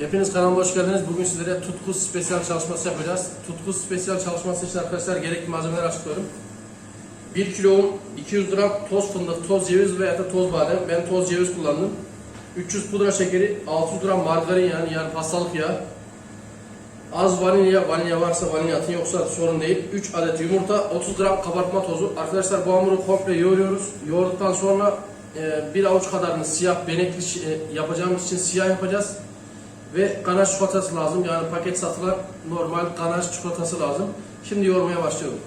Hepiniz kanalıma hoş geldiniz. Bugün sizlere tutku spesiyal çalışması yapacağız. Tutku spesiyal çalışması için arkadaşlar gerekli malzemeler açıklıyorum. 1 kilo un, 200 gram toz fındık, toz ceviz veya da toz badem. Ben toz ceviz kullandım. 300 pudra şekeri, 600 gram margarin yani yani hastalık yağı. Az vanilya, vanilya varsa vanilya atın yoksa sorun değil. 3 adet yumurta, 30 gram kabartma tozu. Arkadaşlar bu hamuru komple yoğuruyoruz. Yoğurduktan sonra e, bir avuç kadarını siyah benekli e, yapacağımız için siyah yapacağız. Ve ganaj çikolatası lazım. Yani paket satılan normal ganaj çikolatası lazım. Şimdi yoğurmaya başlıyorum.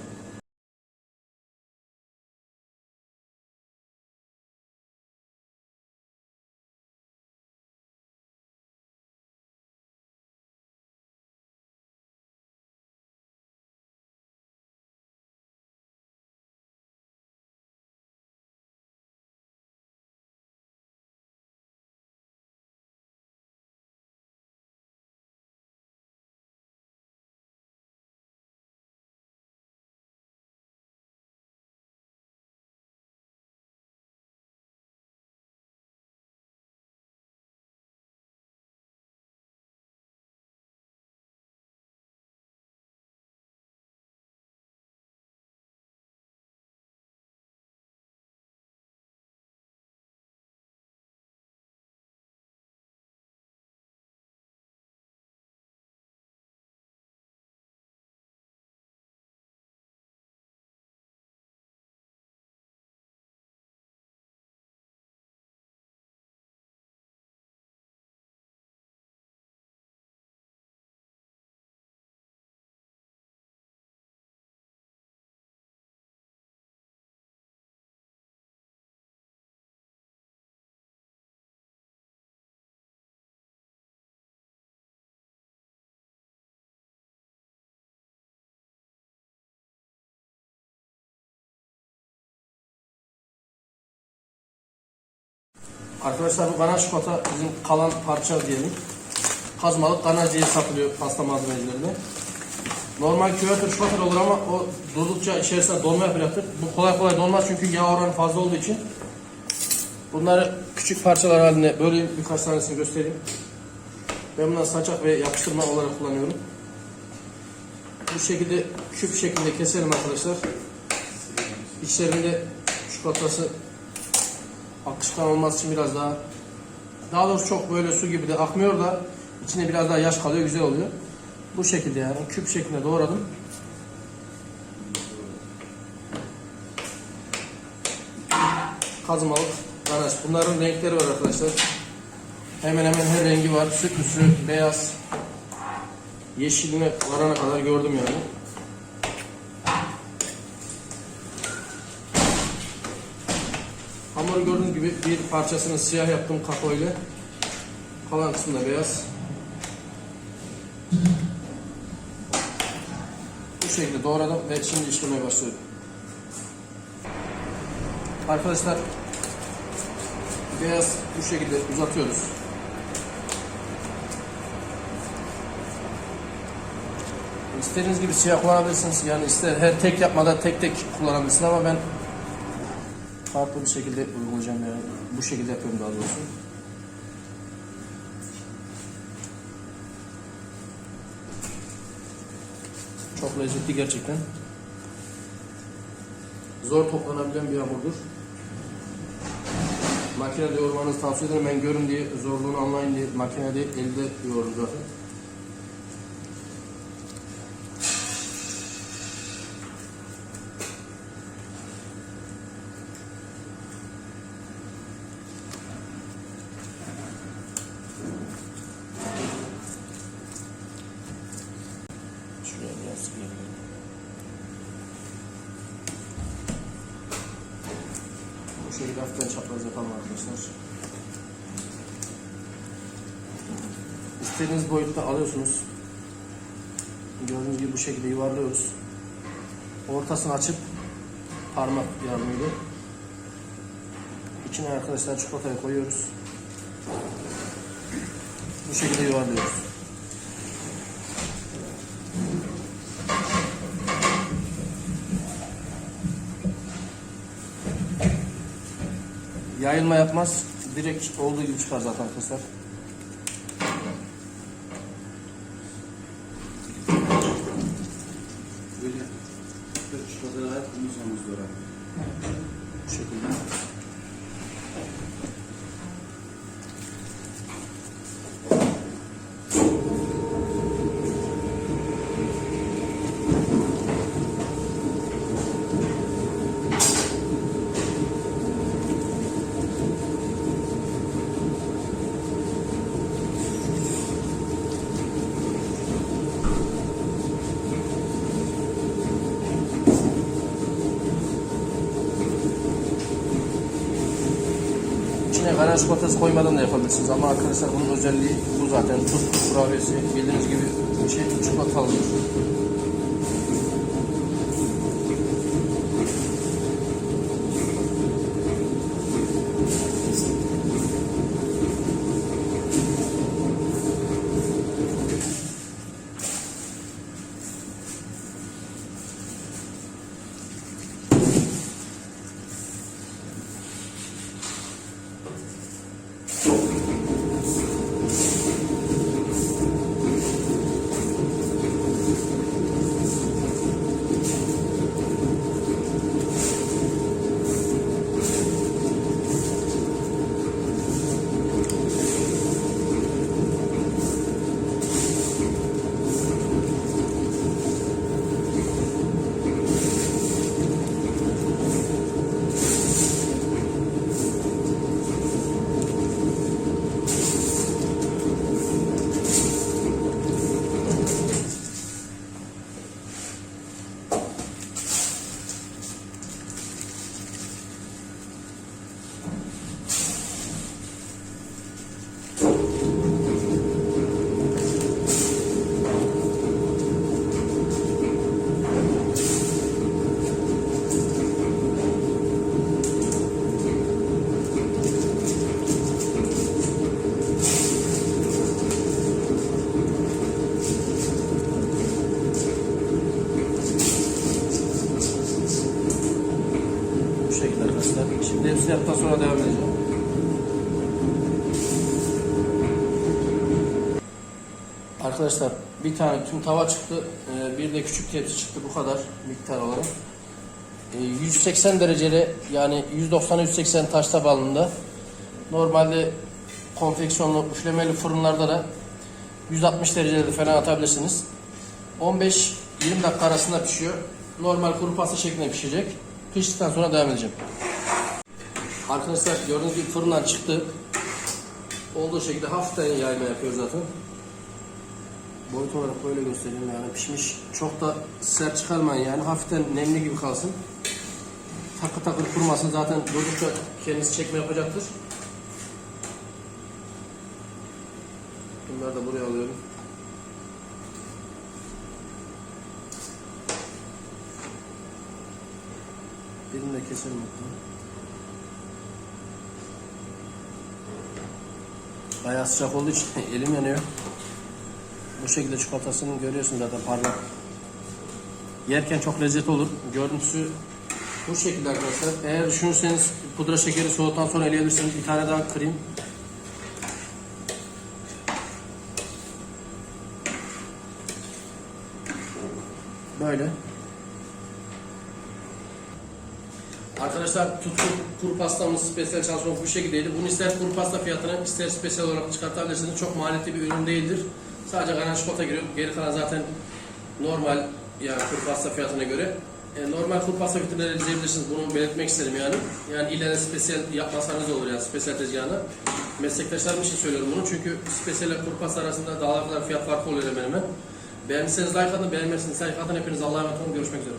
Arkadaşlar bu ganaj çikolata bizim kalan parça diyelim. Kazmalık ganaj diye satılıyor pasta malzemelerinde. Normal küvetür çikolata olur ama o durdukça içerisine donma yapacaktır. Bu kolay kolay donmaz çünkü yağ oranı fazla olduğu için. Bunları küçük parçalar halinde böyle birkaç tanesini göstereyim. Ben bunları saçak ve yapıştırma olarak kullanıyorum. Bu şekilde küp şeklinde keselim arkadaşlar. İçlerinde çikolatası akışkan olması için biraz daha daha doğrusu çok böyle su gibi de akmıyor da içinde biraz daha yaş kalıyor güzel oluyor. Bu şekilde yani küp şeklinde doğradım. Kazmalık, ganaj. Bunların renkleri var arkadaşlar. Hemen hemen her rengi var. Sütlüsü, beyaz, yeşiline varana kadar gördüm yani. Hamuru gördüğünüz gibi bir parçasını siyah yaptım kakao ile. Kalan kısmı da beyaz. Bu şekilde doğradım ve şimdi işlemeye başlıyorum. Arkadaşlar beyaz bu şekilde uzatıyoruz. İstediğiniz gibi siyah kullanabilirsiniz. Yani ister her tek yapmada tek tek kullanabilirsiniz ama ben farklı bir şekilde uygulayacağım yani. Bu şekilde yapıyorum daha doğrusu. Çok lezzetli gerçekten. Zor toplanabilen bir hamurdur. Makinede yoğurmanızı tavsiye ederim. Ben görün diye zorluğunu anlayın diye makinede elde yoğururum zaten. Şekilde hafiften çapraz yapalım arkadaşlar. İstediğiniz boyutta alıyorsunuz. Gördüğünüz gibi bu şekilde yuvarlıyoruz. Ortasını açıp parmak yardımıyla içine arkadaşlar çikolatayı koyuyoruz. Bu şekilde yuvarlıyoruz. Yayılma yapmaz. Direkt olduğu gibi çıkar zaten arkadaşlar. Böyle 4 kadar ayak omuz omuz Bu şekilde. Ganaj çikolatası koymadan da yapabilirsiniz ama arkadaşlar bunun özelliği bu zaten. Tuz kurabiyesi bildiğiniz gibi içi çikolatalı. Bu şekilde arkadaşlar. Şimdi hepsini yaptıktan sonra devam edeceğim. Arkadaşlar bir tane tüm tava çıktı. Ee, Bir de küçük tepsi çıktı bu kadar miktar olarak. Ee, 180 dereceli yani 190'a 180 taş tabanında. Normalde konfeksiyonlu üflemeli fırınlarda da 160 derecede falan atabilirsiniz. 15-20 dakika arasında pişiyor. Normal kuru pasta şeklinde pişecek. Piştikten sonra devam edeceğim. Arkadaşlar gördüğünüz gibi fırından çıktı. Olduğu şekilde hafiften yayma yapıyor zaten. Boyut olarak böyle göstereyim yani pişmiş. Çok da sert çıkarmayın yani hafiften nemli gibi kalsın. Takır takır kurumasın zaten durdukça kendisi çekme yapacaktır. Bunları da buraya alıyorum. Birini de keselim hatta. Bayağı sıcak olduğu için elim yanıyor. Bu şekilde çikolatasını görüyorsun zaten parlak. Yerken çok lezzetli olur. Görüntüsü bu şekilde arkadaşlar. Eğer düşünürseniz pudra şekeri soğuduktan sonra eleyebilirsiniz. Bir tane daha kırayım. Böyle. Arkadaşlar tutku kuru pastamız spesiyel çalışmamız bu şekildeydi. Bunu ister kuru pasta fiyatına ister spesiyel olarak çıkartabilirsiniz. Çok maliyetli bir ürün değildir. Sadece karan çikolata giriyor. Geri kalan zaten normal yani kuru pasta fiyatına göre. E, normal kuru pasta vitrinleri izleyebilirsiniz. Bunu belirtmek isterim yani. Yani ille de spesiyel yapmasanız olur yani spesiyel tezgahına. Meslektaşlarım için söylüyorum bunu. Çünkü spesiyel ile kuru pasta arasında dağlar kadar fiyat farkı oluyor hemen hemen. Beğendiyseniz like atın, beğenmezseniz like atın. Hepiniz Allah'a emanet olun. Görüşmek üzere.